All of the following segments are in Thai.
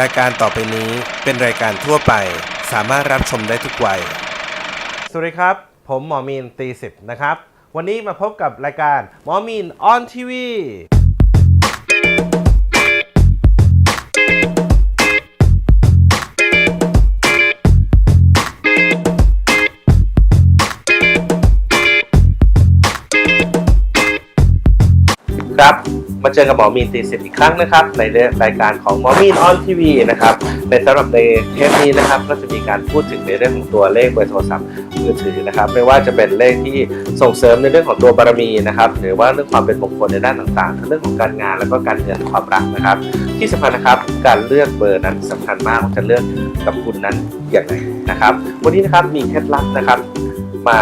รายการต่อไปนี้เป็นรายการทั่วไป สามารถรับชมได้ทุกวัย สวัสดีครับ ผมหมอมีนตีสิบนะครับ วันนี้มาพบกับรายการหมอมีนออนทีวี มาเจอกับหมอมีนตีสิบอีกครั้งนะครับ ในรายการของหมอมีนออนทีวีนะครับ ในสำหรับในเทปนี้นะครับ ก็จะมีการพูดถึงในเรื่องของตัวเลขเบอร์โทรศัพท์มือถือนะครับ ไม่ว่าจะเป็นเลขที่ส่งเสริมในเรื่องของตัวบารมีนะครับ หรือว่าเรื่องความเป็นมงคลในด้านต่างๆทั้งเรื่องของการงานแล้วก็การเงินความรักนะครับ ที่สำคัญนะครับ การเลือกเบอร์นั้นสำคัญมากว่าจะเลือกกับคุณนั้นอย่างไรนะครับ วันนี้นะครับมีเคล็ดลับนะครับ มา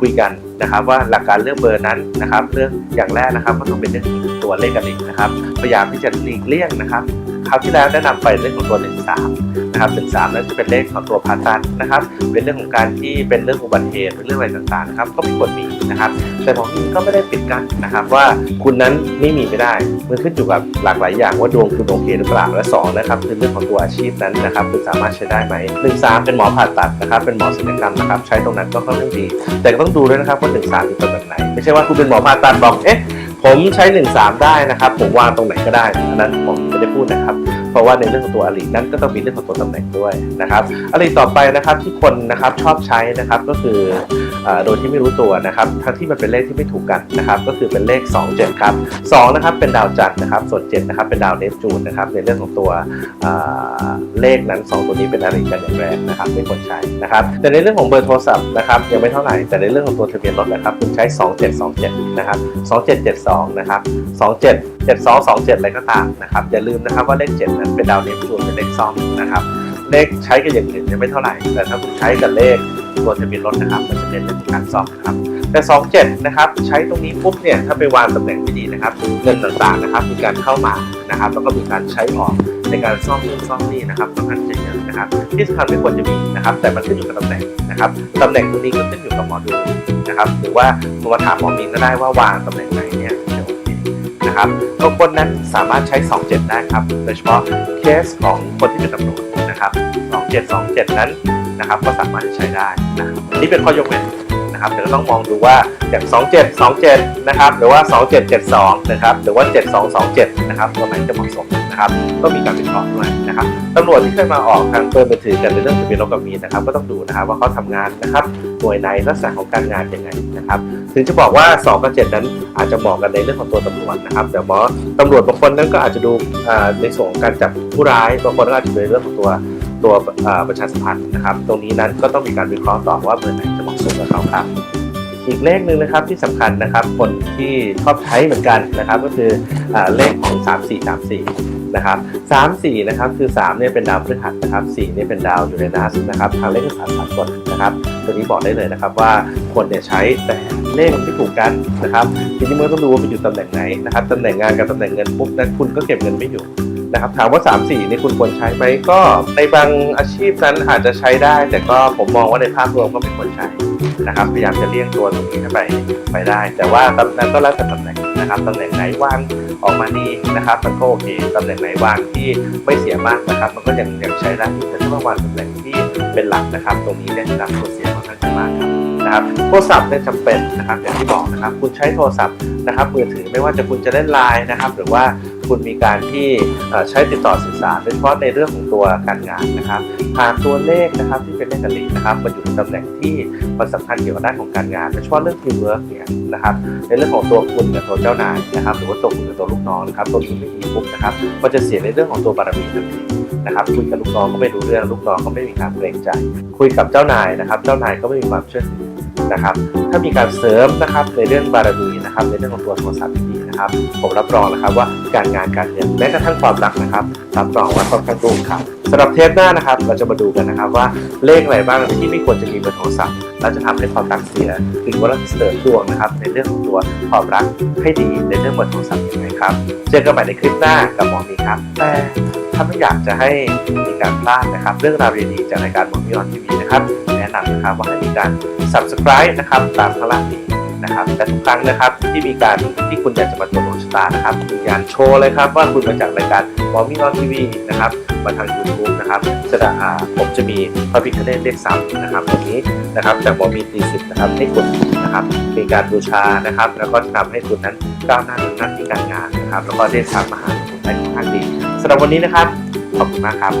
คุยกัน นะครับว่าหลักการเลือกเบอร์นั้นนะครับเลือกอย่างแรกนะครับก็ต้องเป็นเรื่องของตัวเลขกันเองนะครับพยายามที่จะหลีกเลี่ยงนะครับคราวที่แล้วแนะนำไปเรื่องของตัว 13 นะครับ 13 นั้นจะเป็นเลขของตัวพาตันนะครับ เป็นเรื่องของการที่เป็นเรื่องอุบัติเหตุเป็นเรื่องอะไรต่างๆนะครับ ก็ไม่ควรมีนะครับ แต่หมอมีก็ไม่ได้ปิดกั้นนะครับ ว่าคุณนั้นไม่มีไม่ได้ มันขึ้นอยู่กับหลากหลายอย่างว่าดวงคุณโอเคหรือเปล่า และสองนะครับคือเรื่องของตัวอาชีพนั้นนะครับ คุณสามารถใช้ได้ไหมหนึ่งสามเป็นหมอผ่าตัดนะครับ เป็นหมอศัลยกรรมนะครับ ใช้ตรงนั้นก็ค่อนข้างดี แต่ก็ต้องดูด้วยนะครับว่าหนึ่งสามเป็นแบบไหน ไม่ใช่ว่าคุณเป็นหมอผ่าตัดบอกเอ๊ะผมใช้หนึ่งสามได้นะครับ ผมวางตรงไหนก็ได้อันนั้นผมไม่ได้พูดนะครับ เพราะว่าในเรื่องของตัวอลินั้นก็ต้องมีเรื่องของตัวตำแหน่งด้วยนะครับอลิต่อไปนะครับที่คนนะครับชอบใช้นะครับก็คืออโดยที่ไม่รู้ตัวนะครับทั้งที่มันเป็นเลขที่ไม่ถูกกันนะครับก็คือเป็นเลข 2 7ครับ2นะครับเป็นดาวจันทร์นะครับส่วน7นะครับเป็นดาวเนปจูนนะครับในเรื่องของตัวเลขนั้น 2 ตัวนี้เป็นอริกันอย่างแรงนะครับไม่ควรใช้นะครับแต่ในเรื่องของเบอร์โทรศัพท์นะครับยังไม่เท่าไหร่แต่ในเรื่องของตัวทะเบียนรถนะครับคุณใช้ 2727นะครับ2772นะครับ27 72 27อะไรก็ตามนะครับอย่าลืมนะครับว่าเลข7นั้นเป็นดาวเนปจูนเป็นเลขซ่อมนะครับ เลขใช้กับอย่างอื่นยังไม่เท่าไหร่ แต่ถ้าคุณใช้กับเลขตัวทะเบียนรถนะครับมันจะเป็นเรื่องการซ่อมครับ แต่ 27 นะครับ ใช้ตรงนี้ปุ๊บเนี่ยถ้าไปวางตำแหน่งไม่ดีนะครับ เงินต่างๆนะครับมีการเข้ามานะครับ แล้วก็มีการใช้ออกในการซ่อมนู่นซ่อมนี่นะครับค่อนข้างจะเยอะนะครับ ที่สำคัญไม่ควรจะมีนะครับ แต่มันขึ้นอยู่กับตำแหน่งนะครับตำแหน่งตรงนี้ก็ขึ้นอยู่กับหมอดูนะครับ หรือว่ามาถามหมอมีนก็ได้ว่าวางตำแหน่งไหนเนี่ย นะครับบางคนนั้นสามารถใช้ 27 ได้ครับ โดยเฉพาะเคสของคนที่เป็นตำรวจนะครับ 2727 นั้นนะครับก็สามารถใช้ได้นะครับนี่เป็นข้อยกเว้น นะครับแต่ก็ต้องมองดูว่าอย่าง 2727 นะครับหรือว่า 2772 นะครับหรือว่า 7227 นะครับตัวไหนจะเหมาะสมนะครับก็มีการวิเคราะห์ด้วยนะครับตำรวจที่เคยมาออกทางเปิดมือถือกันในเรื่องทะเบียนรถกับมีนนะครับก็ต้องดูนะครับว่าเขาทำงานนะครับหน่วยไหนลักษณะของการงานยังไงนะครับถึงจะบอกว่า2กับ7นั้นอาจจะเหมาะกันในเรื่องของตัวตำรวจนะครับแต่หมอตำรวจบางคนนั้นก็อาจจะดูในส่วนของการจับผู้ร้ายบางคนก็อาจจะดูในเรื่องของตัว ตัวประชาสัมพันธ์นะครับ ตรงนี้นั้นก็ต้องมีการวิเคราะห์ต่อว่าเบอร์ไหนจะเหมาะสมกับเขาครับ อีกเลขหนึ่งนะครับที่สำคัญนะครับ คนที่ชอบใช้เหมือนกันนะครับ ก็คืออเลขของ 3434นะครับ34นะครับคือ3เนี่ยเป็นดาวพฤหัสนะครับ4เนี่ยเป็นดาวยูเรนัสนะครับทางเลขศาสตร์สากลนะครับตัวนี้บอกได้เลยนะครับว่าคนเนี่ยใช้แต่เลขที่ถูกกันนะครับทีนี้เมื่อต้องดูว่ามันอยู่ตำแหน่งไหนนะครับตำแหน่งงานกับตำแหน่งเงินปุ๊บนั้นคุณก็เก็บเงินไม่อยู่ นะครับถามว่า 3 4 นี่คุณควรใช้ไหมก็ในบางอาชีพนั้นอาจจะใช้ได้ แต่ก็ผมมองว่าในภาพรวมก็ไม่ควรใช้นะครับพยายามจะเลี่ยงตัวตรงนี้ให้ไปไปได้ แต่ว่าตำแหน่งก็แล้วแต่ตำแหน่งนะครับตำแหน่งไหนว่างออกมาดีนะครับมันก็โอเคตำแหน่งไหนว่างที่ไม่เสียมากนะครับ มันก็ยังยังใช้ได้แต่ถ้าวางตำแหน่งที่เป็นหลักนะครับ ตรงนี้เนี่ยจะนตัวเสียค่อนข้างจะมากครับนะครับโทรศัพท์เนี่ยจำเป็นนะครับอย่างที่บอกนะครับ คุณใช้โทรศัพท์นะครับมือถือไม่ว่าจะคุณจะเล่นไลน์นะครับ หรือว่า คุณมีการที่ใช้ติดต่อสื่อสารโดยเฉพาะในเรื่องของตัวการงานนะครับหากตัวเลขนะครับที่เป็นเลขกะลินะครับมันอยู่ในตำแหน่งที่มันสำคัญเกี่ยวกับด้านของการงานโดยเฉพาะเรื่องทีมเวิร์กเนี่ยนะครับในเรื่องของตัวคุณกับตัวเจ้านายนะครับหรือว่าตัวคุณกับตัวลูกน้องนะครับตัวนี้ไม่ดีปุ๊บนะครับมันจะเสียในเรื่องของตัวบารมีทันทีนะครับคุยกับลูกน้องก็ไม่รู้เรื่องลูกน้องก็ไม่มีการเกรงใจ คุยกับเจ้านายนะครับ เจ้านายก็ไม่มีความเชื่อถือนะครับ ถ้ามีการเสริมนะครับในเรื่องบารมีนะครับในเรื่องของตัวโทรศัพท์ดี นะครับ ผมรับรองนะครับว่าการงานการเงินแม้กระทั่งความรักนะครับ รับรองว่าค่อนข้างรุ่งครับสำหรับเทปหน้านะครับ เราจะมาดูกันนะครับว่าเลขอะไรบ้างที่ไม่ควรจะมีบนโทรศัพท์แล้วจะทำให้ความรักเสียถึงว่าเราจะเสริมดวงนะครับ ในเรื่องของตัวความรักให้ดีในเรื่องบนโทรศัพท์ยังไงครับ เจอกันใหม่ในคลิปหน้ากับหมอมีครับแต่ถ้าไม่อยากจะให้มีการพลาดนะครับ เรื่องราวดีๆจากรายการหมอมีออนทีวีนะครับ แนะนำนะครับว่าให้มีการ subscribe นะครับตามข้างล่างนี้ นะครับแต่ทุกครั้งนะครับที่มีการที่คุณอยากจะมาตรวจดวงชะตานะครับยืนยันโชว์เลยครับว่าคุณมาจากรายการมอมิออนทีวีนะครับมาทาง YouTube นะครับแสดงอ่าผมจะมีพระพิคเนตเลขสามนะครับวันนี้นะครับจากมอมมี่ตีสิบนะครับให้คุณนะครับมีการบูชานะครับ แล้วก็จะทำให้คุณนั้นก้าวหน้าในหน้าที่การงานนะครับ แล้วก็ได้สร้างมหาคุณได้ค่อนข้างดีสำหรับวันนี้นะครับขอบคุณมากครับ